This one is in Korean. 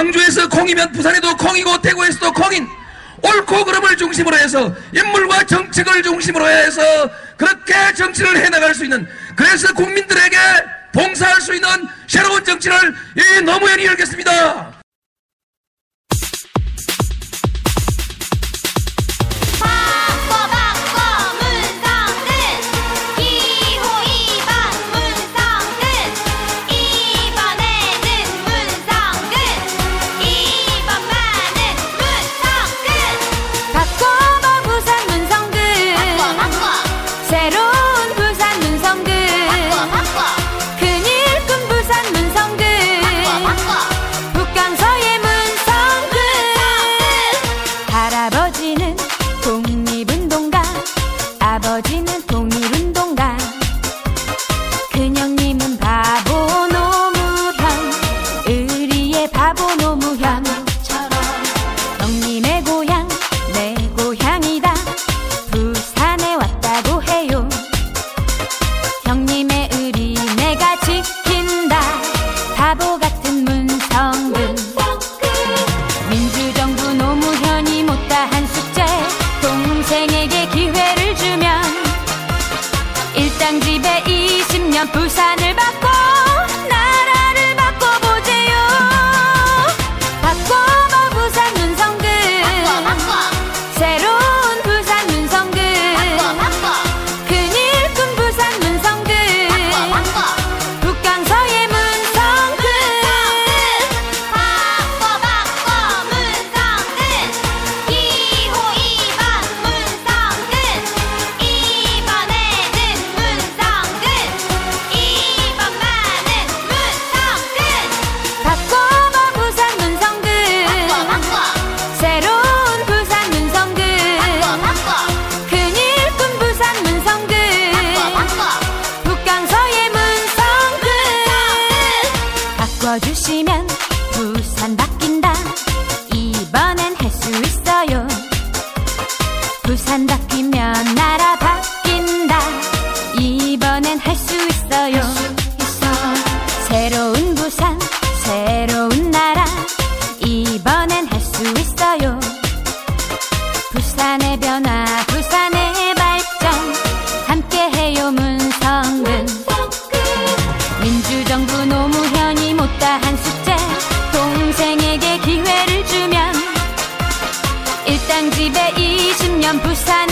광주에서 콩이면 부산에도 콩이고 대구에서도 콩인 옳고 그름을 중심으로 해서 인물과 정책을 중심으로 해서 그렇게 정치를 해나갈 수 있는 그래서 국민들에게 봉사할 수 있는 새로운 정치를 이 노무현이 열겠습니다. 문성근 민주정부 노무현이 못다한 숙제 동생에게 기회를 주면 일당 집에 20년 부산을 바꿔 웃어주시면 부산 바뀐다. 이번엔 할 수 있어요. 부산 바뀌면 나라 바뀐다. 이번엔 할 수 있어요. 있어. 새로운 부산 새로운 나라. 이번엔 할 수 있어요. 부산의 변화 집에 20년 부산